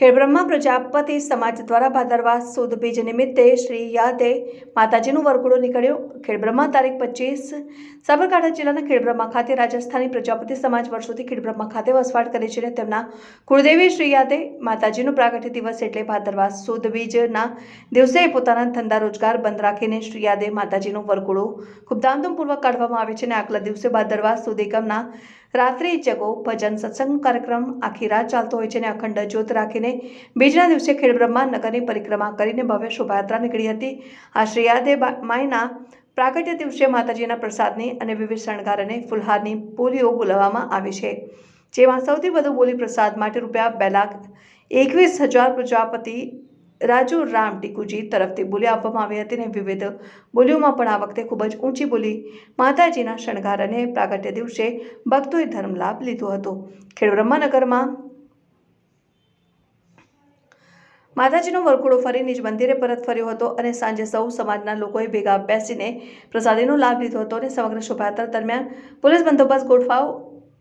ખેડબ્રહ્મા પ્રજાપતિ સમાજ દ્વારા ભાદરવા સુદ બીજ નિમિત્તે શ્રી યાદે માતાજીનું વરઘોડો નીકળ્યો. ખેડબ્રહ્મા તારીખ પચીસ સાબરકાંઠા જિલ્લાના ખેડબ્રહ્મા ખાતે રાજસ્થાની પ્રજાપતિ સમાજ વર્ષોથી ખેડબ્રહ્મા ખાતે વસવાટ કરે છે અને તેમના કુળદેવી શ્રી યાદે માતાજીનો પ્રાગટ્ય દિવસ એટલે ભાદરવા સુદ બીજના દિવસે પોતાના ધંધા રોજગાર બંધ રાખીને શ્રી યાદે માતાજીનો વરઘોડો ખૂબ ધામધૂમપૂર્વક કાઢવામાં આવે છે અને આગલા દિવસે ભાદરવા સુદ એકમના રાત્રિ જગો ભજન સત્સંગ કાર્યક્રમ આખી રાત ચાલતો હોય છે અને અખંડ જ્યોત રાખીને બીજના દિવસે ખેડબ્રહ્મા નગરની પરિક્રમા કરીને ભવ્ય શોભાયાત્રા નીકળી હતી. આ શ્રીયાદે માયના પ્રાગટ્ય દિવસે માતાજીના પ્રસાદની અને વિવિધ શણગાર અને ફુલહારની બોલીઓ બોલાવવામાં આવી છે. જેમાં સૌથી વધુ બોલી પ્રસાદ માટે રૂપિયા બે લાખ એકવીસ હજાર પ્રજાપતિ રાજુ રામ ટીકુજી તરફથી બોલી આપવામાં આવી હતી અને વિવિધ બોલીઓમાં પણ આ વખતે ખૂબ જ ઊંચી બોલી માતાજીના શણગાર અને પ્રાગટ્ય દિવસે ભક્તોએ ધર્મ લાભ લીધો હતો. ખેડબ્રહ્માનગરમાં માતાજીનો વરઘોડો ફરી નિજ મંદિરે પરત ફર્યો હતો અને સાંજે સૌ સમાજના લોકોએ ભેગા બેસીને પ્રસાદીનો લાભ લીધો હતો અને સમગ્ર શોભાયાત્રા દરમિયાન પોલીસ બંદોબસ્ત ગોઠવાવ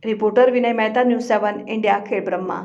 reporter Vinay Mehta, news seven, India Khedbrahma